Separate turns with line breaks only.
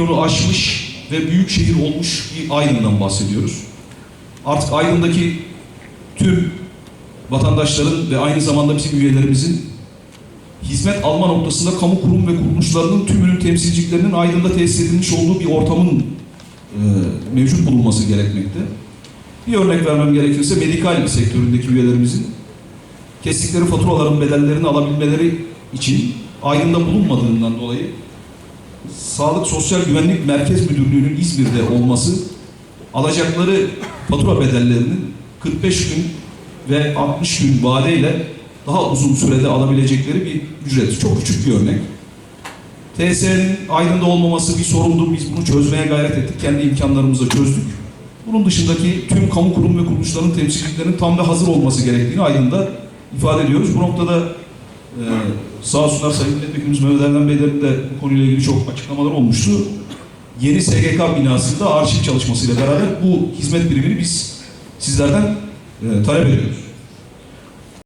milyonu aşmış ve büyük şehir olmuş bir Aydın'dan bahsediyoruz. Artık Aydın'daki tüm vatandaşların ve aynı zamanda bizim üyelerimizin hizmet alma noktasında kamu kurum ve kuruluşlarının tümünün temsilciliklerinin Aydın'da tesis edilmiş olduğu bir ortamın e, mevcut bulunması gerekmekte. Bir örnek vermem gerekirse medikal sektöründeki üyelerimizin kestikleri faturaların bedellerini alabilmeleri için Aydın'da bulunmadığından dolayı Sağlık Sosyal Güvenlik Merkez Müdürlüğü'nün İzmir'de olması alacakları fatura bedellerinin 45 gün ve 60 gün vadeyle daha uzun sürede alabilecekleri bir ücret. Çok küçük bir örnek. TSE'nin Aydın'da olmaması bir sorundu. Biz bunu çözmeye gayret ettik. Kendi imkanlarımızla çözdük. Bunun dışındaki tüm kamu kurum ve kuruluşların temsilciliklerinin tam ve hazır olması gerektiğini Aydın'da ifade ediyoruz. Bu noktada e, sağ olsunlar Sayın Milletvekilimiz Mehmet Erdem Beylerin de bu konuyla ilgili çok açıklamalar olmuştu. Yeni SGK binasında arşiv çalışmasıyla beraber bu hizmet birimini biz sizlerden e, talep ediyoruz.